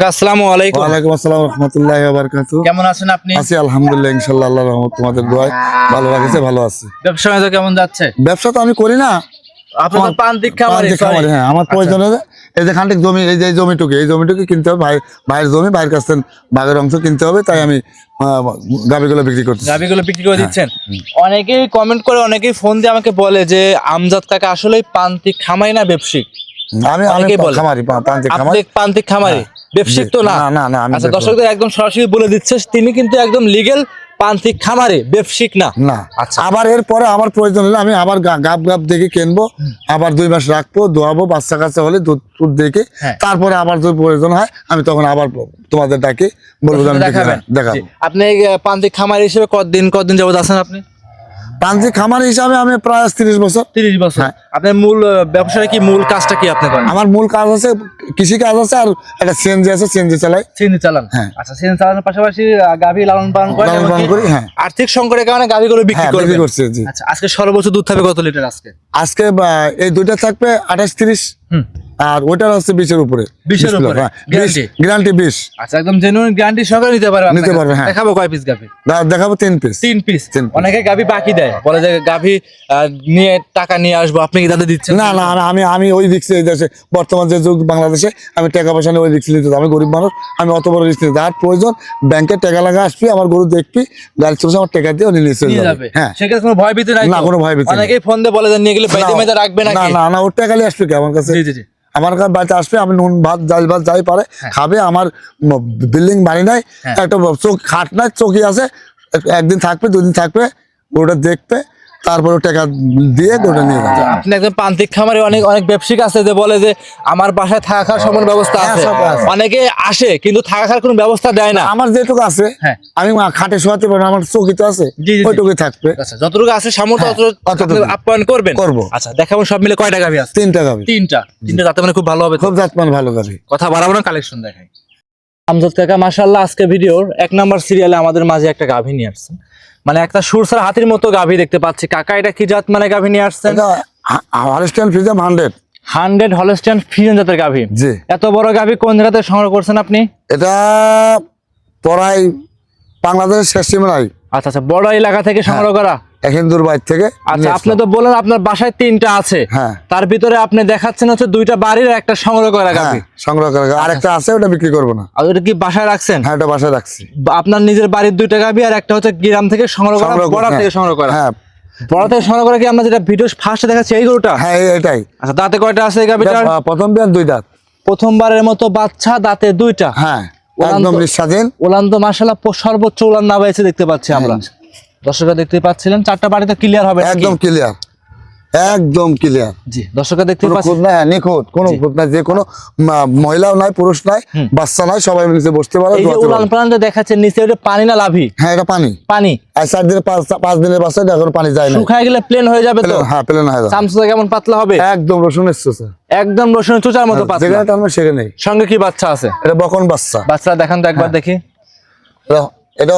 আসসালামু আলাইকুম। ওয়ালাইকুম আসসালাম রহমতুল্লাহ বারকাতু কেমন আছেন আপনি? আছি আলহামদুলিল্লাহ ইনশাল্লাহ আল্লাহ রহমত তোমাদের দোয়ায় ভালো রাখেছে ভালো আছে। ব্যবসা বাণিজ্য কেমন যাচ্ছে? ব্যবসা তো আমি করি না। হ্যাঁ আমার প্রয়োজন এই যে খান্তিক জমি এই যে জমিটুকু এই জমিটুকু কিনতে হবে ভাই ভাইয়ের জমি ভাইয়ের কাছ থেকে ভাগের অংশ কিনতে হবে তাই আমি আহ, গাভিগুলো বিক্রি করতেছি। গাভিগুলো বিক্রি করে দিচ্ছেন। অনেকেই কমেন্ট করে অনেকেই ফোন দিয়ে আমাকে বলে যে আমজাদ কাকা আসলেই প্রান্তিক খামারি না ব্যবসায়িক? আমি আমি অনেকেই বলে। খামারি পা- প্রান্তিক আপনি খামারি প্রান্তিক খামারি? ব্যবসায়িক তো না। না, না, আচ্ছা দর্শকদের একদম সরাসরি বলে দিচ্ছে তিনি কিন্তু একদম লিগেল প্রান্তিক খামারি ব্যবসায়িক না। না আচ্ছা। আবার এরপরে আমার প্রয়োজন হলে আমি আবার গাব গাব দেখে কিনবো আবার দুই মাস রাখব দোয়াবো বাচ্চা কাচ্চা হলে দুধ দুধ দেখে হ্যাঁ। তারপরে আবার যদি প্রয়োজন হয় আমি তখন আবার তোমাদের ডাকে বলব দেখাবেন। দেখাবো। আপনি প্রান্তিক খামারি হিসেবে কতদিন কতদিন যাবত আছেন আপনি? প্রান্তিক খামার হিসাবে আমি প্রায় তিরিশ বছর। তিরিশ বছর। হ্যাঁ। আপনার মূল ব্যবসায় কি মূল কাজটা কি আপনি করেন? আমার মূল কাজ আছে কৃষি কাজ আছে আর একটা সিএনজি আছে সিএনজি চালাই। সিএনজি চালান? হ্যাঁ। আচ্ছা সিএনজি চালানোর পাশাপাশি গাভী লালন পালন করেন লালন পালন করি, হ্যাঁ। আর্থিক সংকটের কারণে গাভীগুলো বিক্রি হ্যাঁ করবেন। বিক্রি করছি জি। আচ্ছা আজকে সর্বোচ্চ দুধ থাকবে কত লিটার আজকে? আজকে এই দুইটা থাকবে আঠাশ তিরিশ। হুম। আর ওইটার হচ্ছে বিশের উপরে। 20 এর উপরে? গ্যারান্টি বিশ আচ্ছা একদম জেনুইন গ্যারান্টি সহকারে নিতে পারবে নিতে পারবে, হ্যাঁ। দেখাবো কয় পিস গাভী দেখাবো তিন পিস তিন পিস অনেকে গাভী বাকি দেয়। বলে যে গাভী নিয়ে টাকা নিয়ে আসব আপনি কি তাদের দিচ্ছেন? না না আমি আমি ওই রিক্সে দেশে বর্তমান যে যুগ বাংলাদেশে আমি টাকা পয়সা নিয়ে ওই রিক্স নিতে আমি গরিব মানুষ আমি অত বড় রিক্স যার প্রয়োজন ব্যাংকে টাকা লাগা আসবি আমার গরু দেখবি গাড়ি চলছে আমার টাকা দিয়ে উনি নিয়ে নিয়ে যাবে। হ্যাঁ। সেক্ষেত্রে কোনো ভয় ভীতি নাই না, কোনো ভয় ভীতি। অনেকেই ফোন দিয়ে বলে যে নিয়ে গেলে বাইতে না, মেয়েতে রাখবে না না না ওর টাকা নিয়ে আসবে কি আমার কাছে? জি জি। আমার কাছে বাড়িতে আসবে আমি নুন ভাত ডাল ভাত যাই পারে খাবে আমার বিল্ডিং বাড়ি নাই হ্যাঁ। একটা চোখ খাট নাই চৌকি আছে এক- একদিন থাকবে দুদিন থাকবে গরুটা দেখবে তারপরে টাকা দিয়ে গরুটা নিয়ে যাবে আপনি একজন প্রান্তিক খামারে অনেক অনেক ব্যবসায়িক আছে যে বলে যে আমার বাসায় থাকা খাওয়ার সম্পূর্ণ ব্যবস্থা হ্যাঁ, আছে। অনেকে আসে কিন্তু থাকা খাওয়ার কোনো ব্যবস্থা দেয় না। আমার যেটুকু আছে হ্যাঁ। আমি খাটে শোয়াতে পারব আমার আছে থাকবে। আচ্ছা যতটুকু আছে সামর্থ্য হ্যাঁ, ততটুকু আপ্যায়ন করবেন। করব। আচ্ছা দেখাবো সব মিলে কয়টা গাভি আছে? তিনটা গাবি তিনটা। তিনটা যাতে মানে খুব ভালো হবে। খুব জাতমান ভালো গাবি কথা বাড়াবো না কালেকশন দেখাই। আমজাদ কাকা মাশাআল্লাহ আজকে ভিডিওর এক নাম্বার সিরিয়ালে আমাদের মাঝে একটা গাভী নিয়ে আসছেন। মানে একটা সুরসার হাতির মতো গাভী দেখতে পাচ্ছি। কাকা এটা কি জাত মানে গাভী নিয়ে আসছেন? Holstein Friesian hundred hundred Holstein Friesian জাতের গাভী। জি। এত বড় গাভী কোন জায়গাতে সংগ্রহ করছেন আপনি? এটা পড়াই বাংলাদেশের শেষ সীমানায়। আচ্ছা আচ্ছা বড় এলাকা থেকে সংগ্রহ করা? হিন্দুর বাইর থেকে আচ্ছা আপনি তো বললেন আপনার বাসায় তিনটা আছে। হ্যাঁ। তার ভিতরে আপনি দেখাচ্ছেন হচ্ছে দুইটা বাড়ির একটা সংগ্রহ করা হ্যাঁ গাভী। সংগ্রহ করে আরেকটা আছে ওটা বিক্রি করব না। আর ওটা কি বাসায় রাখছেন? হ্যাঁ ওটা বাসায় রাখছি। আপনার নিজের বাড়ির দুইটা গাভী আর একটা হচ্ছে গ্রাম থেকে সংগ্রহ করা বড় থেকে হ্যাঁ। সংগ্রহ করা। হ্যাঁ। বড় থেকে সংগ্রহ করা কি আমরা যেটা ভিডিও ফার্স্টে দেখাচ্ছি এই গরুটা? হ্যাঁ এটাই আচ্ছা দাঁতে কয়টা আছে এই গাভীটার? প্রথম বিয়ান দুই দাঁত। প্রথমবারের মতো বাচ্চা দাঁতে দুইটা। হ্যাঁ ওলান একদম তো- নিঃস্বাধীন। ওলান তো সর্বোচ্চ ওলান না বাইছে দেখতে পাচ্ছি আমরা। দর্শকরা দেখতে পাচ্ছিলেন চারটা বাড়িতে ক্লিয়ার হবে একদম ক্লিয়ার একদম ক্লিয়ার জি দর্শকরা দেখতে কোনো পাচ্ছি খুঁত হ্যাঁ, নিখুঁত কোনো খুঁত নাই যে কোনো মহিলাও নাই পুরুষ নাই বাচ্চা নাই সবাই নিচে বসতে পারে এই উলান প্রাণটা দেখাচ্ছেন নিচে ওটা পানি না লাভি? হ্যাঁ এটা পানি। পানি। আর চার দিনের পাঁচ পাঁচ দিনের বাচ্চা এটা এখন পানি যায় না শুকায় গেলে প্লেন হয়ে যাবে তো? হ্যাঁ প্লেন হয়ে যাবে। চামচা কেমন পাতলা হবে? একদম রসুন এসছে স্যার। একদম রসুনের চুচার মতো পাতলা। যেখানে টানবে সেখানে সঙ্গে কি বাচ্চা আছে? এটা বকন বাচ্চা। বাচ্চা দেখান তো হ্যাঁ। একবার দেখি। এটা- এটা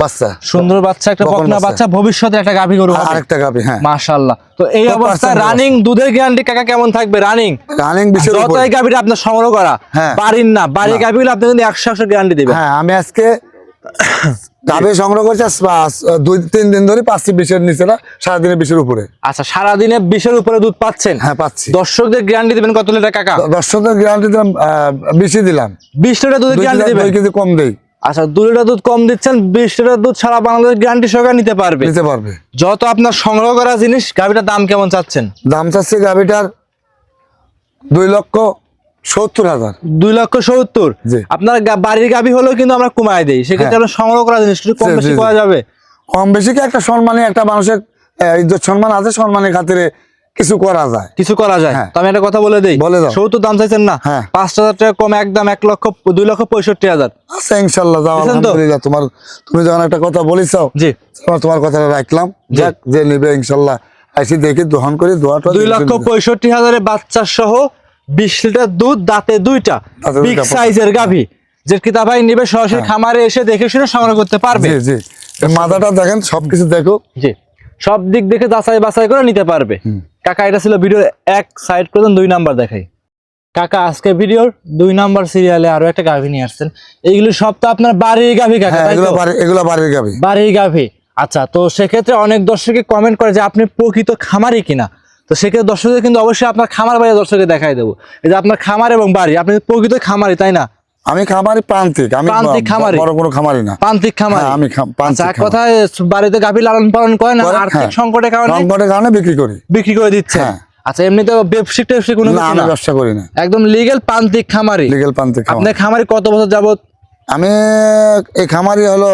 বাচ্চা। সুন্দর বাচ্চা একটা বকনা বাচ্চা। ভবিষ্যতে একটা গাভী গরু হবে। আরেকটা গাবি হ্যাঁ। মাশাআল্লাহ। তো এই অবস্থায় রানিং দুধের গ্যারান্টি কাকা কেমন থাকবে? রানিং? রানিং বিশের উপর। যতই গাভীটা আপনার সংগ্রহ করা হ্যাঁ। বাড়ির না বাড়ির গাভীগুলো আপনি কিন্তু একশো একশো গ্যারান্টি দেবেন। হ্যাঁ আমি আজকে গাবি সংগ্রহ করছি দুই তিন দিন ধরে পাঁচটি বিশের নিচে না সারাদিনের বিশের উপরে। আচ্ছা সারাদিনে বিশের উপরে দুধ পাচ্ছেন? হ্যাঁ পাচ্ছি। দর্শকদের গ্যারান্টি দিবেন কত লিটার কাকা? দর্শকদের গ্যারান্টি দিলাম আহ, বেশি দিলাম। বিশ লিটার দুধের গ্যারান্টি দিবেন? কেজি কম দেই। আচ্ছা দু লিটার দুধ কম দিচ্ছেন বিশ লিটার দুধ সারা বাংলাদেশ গ্যারান্টি সহকারে নিতে পারবে নিতে পারবে যত আপনার সংগ্রহ করা জিনিস গাভীটার দাম কেমন চাচ্ছেন দাম চাচ্ছি গাবিটার দুই লক্ষ সত্তর হাজার দুই লক্ষ সত্তর। আপনার বাড়ির গাভী হলেও কিন্তু আমরা কমায় দেই সেক্ষেত্রে হ্যাঁ। আপনার সংগ্রহ করা জিনিস একটু কম বেশি। করা যাবে কম বেশি কি একটা সম্মানী একটা মানুষের সম্মান আছে সম্মানের খাতিরে কিছু করা যায়। কিছু করা যায়। হ্যাঁ। তো আমি একটা কথা বলে দেই বলে দাও। তো দাম চাইছেন না? হ্যাঁ। পাঁচ হাজার টাকা কম একদম এক লক্ষ দুই লক্ষ পঁয়ষট্টি হাজার। আচ্ছা ইনশাল্লাহ যাও আলহামদুলিল্লাহ তোমার তুমি যখন একটা কথা বলিছাও জি। তোমার কথাটা রাখলাম। যাক যে নিবে ইনশাল্লাহ আইসি দেখি দহন করে দোয়াটা দুই লক্ষ পঁয়ষট্টি হাজারে বাচ্চা সহ বিশ লিটার দুধ দাঁতে দুইটা বিগ সাইজের গাভী। যে কিতা ভাই নিবে সরাসরি খামারে এসে দেখে শুনে সংগ্রহ করতে পারবে। জি জি। মাথাটা দেখেন সবকিছু দেখো। জি। সব দিক দেখে যাচাই বাছাই করে নিতে পারবে। কাকা এটা ছিল ভিডিও এক সাইড করে দুই নাম্বার দেখাই। কাকা আজকে ভিডিওর দুই নাম্বার সিরিয়ালে আরও একটা গাভী নিয়ে আসছেন। এইগুলো সব তো আপনার বাড়ির গাভী কাকা হ্যাঁ এগুলো তো? বাড়ি এগুলো বাড়ির গাবি বাড়ির গাভী। আচ্ছা তো সেক্ষেত্রে অনেক দর্শকে কমেন্ট করে যে আপনি প্রকৃত খামারি কিনা। তো সেক্ষেত্রে দর্শকদের কিন্তু অবশ্যই আপনার খামার বাড়ি দর্শকে দেখাই দেবো। এই যে আপনার খামার এবং বাড়ি আপনি প্রকৃত খামারি তাই না? আমি খামারি প্রান্তিক আমি প্রান্তিক খামারি? বড় কোনো খামারি না। প্রান্তিক খামারি? হ্যাঁ, আমি প্রান্তিক আচ্ছা এক কথায় বাড়িতে গাভী লালন পালন করে, আর্থিক হ্যাঁ। সংকটের কারণে? সংকটের কারণে বিক্রি করি। বিক্রি করে দিচ্ছে? হ্যাঁ। আচ্ছা এমনিতে ব্যবসায়িক ট্যাবসায়িক কোনো না আমি ব্যবসা করি না। একদম লিগেল প্রান্তিক খামারি? লিগেল প্রান্তিক খামারি। আপনার খামারি কত বছর যাবত আমি এই খামারি হলো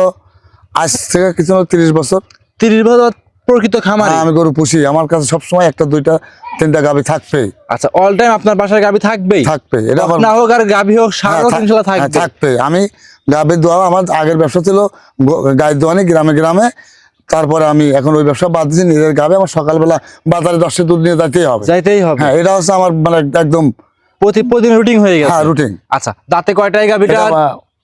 আজ থেকে কিছু তিরিশ বছর। তিরিশ বছর প্রকৃত খামারি? হ্যাঁ, আমি গরু পুষি। আমার কাছে সবসময় একটা দুইটা তিনটা গাবি থাকবে। আচ্ছা অল টাইম আপনার বাসায় গাভী থাকবেই? থাকবে। এটা না হোক আর গাভী হোক সার হ্যাঁ, হোক থাক- ইনশাল্লাহ হ্যাঁ, থাকবে। থাকবে আমি গাভীর দোয়া আমার আগের ব্যবসা ছিল গায়ের দোয়ানি গ্রামে গ্রামে। তারপরে আমি এখন ওই ব্যবসা বাদ দিয়েছি নিজের গাবে আমার সকালবেলা বাজারে দশটা দুধ নিয়ে যাইতেই হবে। যাইতেই হবে। হ্যাঁ এটা হচ্ছে আমার মানে একদম প্রতি প্রতিদিন রুটিন হয়ে গেছে। হ্যাঁ রুটিন। আচ্ছা দাঁতে কয়টাই গাভীটা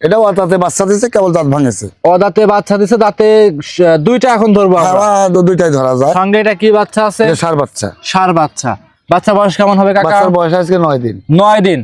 এটাও অদাতে বাচ্চা দিয়েছে কেবল দাঁত ভাঙেছে। ও দাঁতে বাচ্চা দিছে দাঁতে দুইটা এখন ধরবো হ্যাঁ, দু- দুইটাই ধরা যায়। সঙ্গে এটা কি বাচ্চা আছে? সার বাচ্চা। সার বাচ্চা। বাচ্চা বয়স কেমন হবে কাকা? বাচ্চার বয়স আজকে নয় দিন। নয় দিন?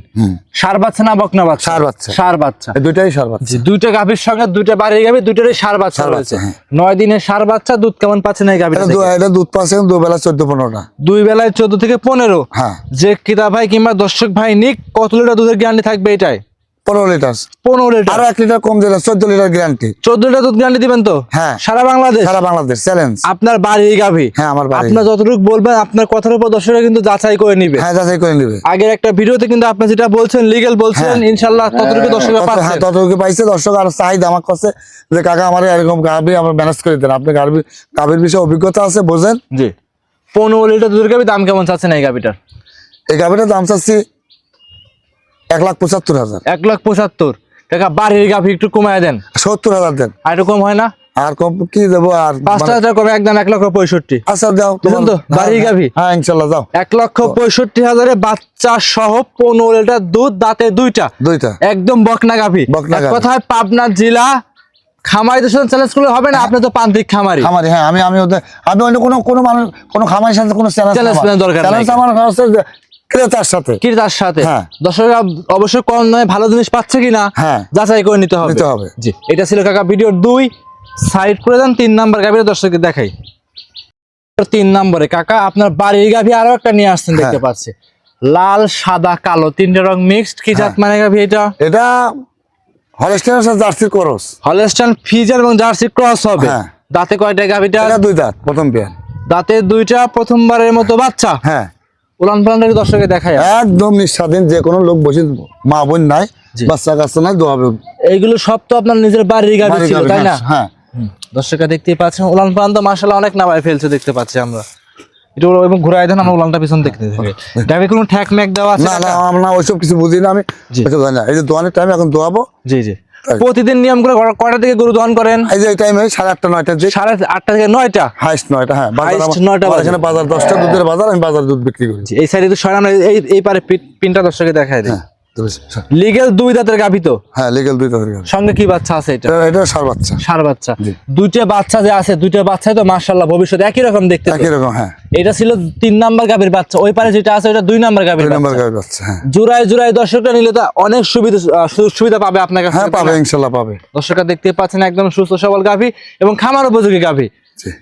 সার বাচ্চা না বকনা বাচ্চা? ষাঁড় বাচ্চা। সার বাচ্চা। দুইটাই সার বাচ্চা। দুইটা গাভীর সঙ্গে দুইটা বাড়ি গাভী দুইটারই সার বাচ্চা রয়েছে। হ্যাঁ। নয় দিনের সার বাচ্চা দুধ কেমন পাচ্ছেন এই গাভীটা এটা এটা দুধ পাচ্ছে দুবেলা চোদ্দ পনেরোটা। দুই বেলায় চোদ্দ থেকে পনেরো। হ্যাঁ। যে কিতা ভাই কিংবা দর্শক ভাই নিক কত লিটার দুধের গ্যারান্টি থাকবে এটাই? পনেরো লিটার পনেরো লিটার আরও এক লিটার কম দিলে চোদ্দ লিটার গ্যারান্টি চোদ্দ লিটার দুধ গ্যারান্টি দিবেন তো? হ্যাঁ। সারা বাংলাদেশ? সারা বাংলাদেশ চ্যালেঞ্জ আপনার বাড়ি গাভী? হ্যাঁ আমার বাড়ি। আপনার যতটুকু বলবেন আপনার কথার উপর দর্শকরা কিন্তু যাচাই করে নিবে। হ্যাঁ যাচাই করে নিবে। আগের একটা ভিডিওতে কিন্তু আপনি যেটা বলছেন লিগেল বলছেন হ্যাঁ। ততটুকু দর্শকরা তত- হ্যাঁ ততটুকু পাইছে। দর্শক আর চাহিদা আমার কাছে যে কাকা আমার এরকম গাভি আমার ম্যানেজ করে দেন। আপনি গাভি গাভির বিষয়ে অভিজ্ঞতা আছে বোঝেন? জি। পনেরো লিটার দুধের গাভী দাম কেমন চাচ্ছেন এই গাভীটার? এই গাভিটার দাম চাচ্ছি এক লাখ পঁচাত্তর হাজার। এক লাখ পঁচাত্তর। টাকা বাড়ির গাভী একটু কমায় দেন। সত্তর হাজার দেন। আর কম হয় না? আর কম কি দেবো আর পাঁচটা মানে- হাজার কমে একদম এক লক্ষ পঁয়ষট্টি। আচ্ছা বুঝলেন তো? হ্যাঁ, বাড়ির গাভী? হ্যাঁ ইনশাল্লাহ যাও। এক লক্ষ পঁয়ষট্টি হাজারে বাচ্চা সহ পনেরো লিটার দুধ দাঁতে দুইটা। দুইটা। একদম বকনা গাভী বকনা গাভী। পাবনা জেলা খামারিদের সাথে চ্যালেঞ্জ করলে হবে না? আপনি তো প্রান্তিক খামারি। খামারি হ্যাঁ আমি আমি ওদের আমি অন্য কোনো কোনো মানুষ কোনো খামারের সাথে কোনো চ্যালেঞ্জ নেওয়ার দরকার চ্যালেঞ্জ আমার ক্রেতার সাথে। কি তার সাথে? হ্যাঁ। দর্শকরা অবশ্যই কম নয় ভালো জিনিস পাচ্ছে কিনা হ্যাঁ। যাচাই করে নিতে হবে। নিতে হবে। জি এটা ছিল কাকা ভিডিও দুই। সাইড করে দেন তিন নাম্বার গাভীর দর্শককে দেখাই। তিন নম্বরে কাকা আপনার বাড়ির গাভী আরও একটা নিয়ে আসছেন দেখতে হ্যাঁ। পাচ্ছি। লাল সাদা কালো তিনটে রং মিক্সড কি জাত মানে গাভী এটা? এটা হলস্টেনের সাথে জার্সির করস হলস্টান ফিজার এবং জার্সি ক্রস হবে। হ্যাঁ। দাঁতে কয়টা গাভীটা? এটা দুই দাঁত প্রথম পেয়ার দাঁতে দুইটা প্রথমবারের মতো বাচ্চা। হ্যাঁ। উলান পালান দর্শকে দেখায় একদম নিঃস্বাধীন যে কোনো লোক বসে মা বোন নাই বাচ্চা কাচ্চা নাই দোয়াবে এইগুলো সব তো আপনার নিজের বাড়ির গাভী ছিল তাই না? হ্যাঁ দর্শকরা পাচ্ছেন উলান পালান তো মাসাল্লাহ অনেক নামায় ফেলছে দেখতে পাচ্ছি আমরা। এটা ওরা এবং ঘুরাই দেন আমরা উলানটা পিছন দেখতে থাকি কোনো ঠ্যাক ম্যাক দেওয়া আছে না না কাকা? আমরা ওইসব কিছু বুঝি না আমি জানি না। এই যে দোয়ানের টাইম এখন দোয়াবো। জি জি। প্রতিদিন নিয়ম করে কটা- কটা থেকে গরু দহন করেন? এই যে টাইমে সাড়ে আটটা নয়টার দিক। সাড়ে আটটা থেকে নয়টা? হাইস্ট নয়টা হ্যাঁ আমার- নয়টা এখানে বাজার দশটা দুধের বাজার আমি বাজার দুধ বিক্রি করি। এই সাইডে তো সরানো এই এই পারে পিন- পিনটা দর্শকে দেখায় দিই। হ্যাঁ দুই- লিগেল দুই দাঁতের গাভী তো? হ্যাঁ লিগেল দুইটা ধরে গেল সঙ্গে কি বাচ্চা আছে এটা? এটা সার বাচ্চা। সার বাচ্চা। দুইটা বাচ্চা যে আছে দুইটা বাচ্চাই তো মার্শাল্লাহ ভবিষ্যতে একই রকম দেখতে একই রকম হ্যাঁ। এটা ছিল তিন নাম্বার গাভীর বাচ্চা। ওই পারে যেটা আছে ওটা দুই নাম্বার গাভীর নম্বর বাচ্চা। বাচ্চা হ্যাঁ। জোড়ায় জোড়ায় দর্শকরা নিলে তো অনেক সুবিধা সুযোগ সুবিধা পাবে আপনার কাছে হ্যাঁ পাবে ইনশাল্লাহ পাবে। দর্শকরা দেখতে পাচ্ছেন একদম সুস্থ সবল গাভী এবং খামার উপযোগী গাভী।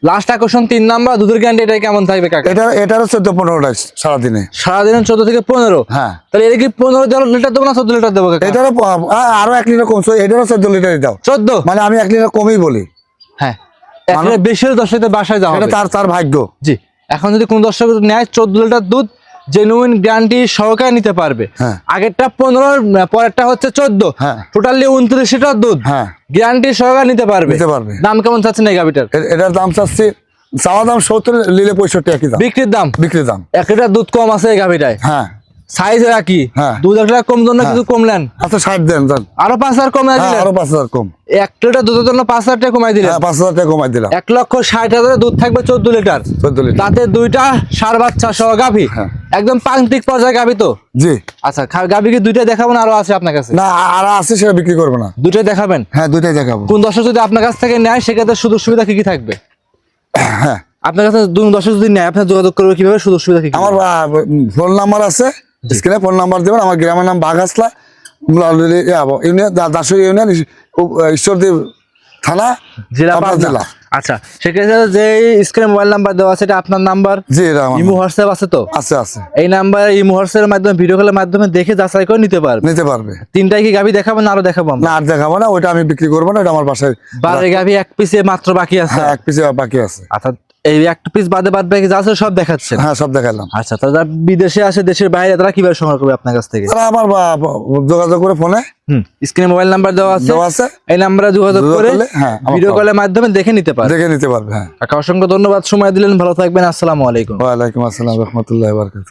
লাস্ট আকর্ষণ তিন নাম্বার দুধের গ্যারান্টি এটা কেমন থাকবে কাকা? এটা এটারও চোদ্দ পনেরোটা সারাদিনে। সারাদিনে চোদ্দ থেকে পনেরো? হ্যাঁ। তাহলে এটা কি পনেরো লিটার দেবো না চোদ্দ লিটার দেবো কাকা? এটারও আরও এক লিটার কমছে এটারও চোদ্দ লিটারই দাও। চোদ্দ? মানে আমি এক লিটার কমই বলি। হ্যাঁ। একটা বেশি দর্শকদের বাসায় যাওয়া এটা তার তার ভাগ্য। জি। এখন যদি কোন দর্শক নেয় চোদ্দ লিটার দুধ জেনুইন গ্যারান্টি সহকারে নিতে পারবে। হ্যাঁ। আগেরটা পনেরো পরেরটা হচ্ছে চোদ্দ। হ্যাঁ। টোটালি উনত্রিশ লিটার দুধ। হ্যাঁ। গ্যারান্টি সহকারে নিতে পারবে। দাম কেমন চাচ্ছেন এই গাভিটার? এটার দাম চাচ্ছি চাওয়া দাম সত্তর লিলে পঁয়ষট্টি একই দাম। বিক্রির দাম? বিক্রির দাম। এক লিটার দুধ কম আছে এই গাভিটায়। হ্যাঁ। সাইজ একই হ্যাঁ। এক লিটার কম জন্য কিছু কমলেন আচ্ছা ষাট দেন আরও পাঁচ হাজার কমে হ্যাঁ দিলেন? আরও পাঁচ হাজার কম। এক লিটার দুধের জন্য পাঁচ হাজার টাকা কমাই দিলেন? হ্যাঁ পাঁচ হাজার টাকা কমাই দিলাম। এক লক্ষ ষাট হাজারে দুধ থাকবে চোদ্দ লিটার। চোদ্দ লিটার। তাতে দুইটা সার বাচ্চা সহ গাভী? হ্যাঁ। একদম প্রান্তিক পর্যায়ে গাভী তো? জি। আচ্ছা গাভী কি দুইটা দেখাবো না আরও আছে আপনার কাছে? না আর আছে সেটা বিক্রি করব না। দুইটাই দেখাবেন? হ্যাঁ দুইটাই দেখাবো। কোন দর্শক যদি আপনার কাছ থেকে নেয় সেক্ষেত্রে সুযোগ সুবিধা কি কি থাকবে? হ্যাঁ। আপনার কাছে দর্শক যদি নেয় আপনার যোগাযোগ করবে কীভাবে সুযোগ সুবিধা কি কি আমার ফোন নাম্বার আছে। স্ক্রিনে ফোন নাম্বার দেবেন আমার গ্রামের নাম বাঘাসলা ইউনিয়ন দাসুর ইউনিয়ন ঈশ্বরদেব থানা জেলা জেলা। আচ্ছা সেক্ষেত্রে যে স্ক্রিনে মোবাইল নাম্বার দেওয়া আছে এটা আপনার নাম্বার জি ইমো হোয়াটসঅ্যাপ আছে তো? আছে আছে। এই নাম্বার ইমো হোয়াটসঅ্যাপের মাধ্যমে ভিডিও কলের মাধ্যমে দেখে যাচাই করে নিতে পারবে। নিতে পারবে। তিনটাই কি গাভি দেখাবেন না আরও দেখাবো না আর দেখাবো না ওইটা আমি বিক্রি করব না ওটা আমার বাসায় বারে এক পিসে মাত্র বাকি আছে? হ্যাঁ এক পিসে বাকি আছে। অর্থাৎ এই একটা পিস বাদে বাদ বাকি যা আছে সব দেখাচ্ছেন? হ্যাঁ সব দেখালাম। আচ্ছা তারা বিদেশে আসে দেশের বাইরে তারা কীভাবে সংগ্রহ করবে আপনার কাছ থেকে? তারা আমার যোগাযোগ করে ফোনে। হুম স্ক্রিনে মোবাইল নাম্বার দেওয়া আছে। দেওয়া আছে। এই নাম্বারে যোগাযোগ করে হ্যাঁ, ভিডিও কলের মাধ্যমে দেখে নিতে পারে দেখে নিতে পারবে হ্যাঁ। কাকা অসংখ্য ধন্যবাদ। সময় দিলেন। ভালো থাকবেন। আসসালামু আলাইকুম। ওয়ালাইকুম আসসালাম। রহমতুল্লাহ বারকাত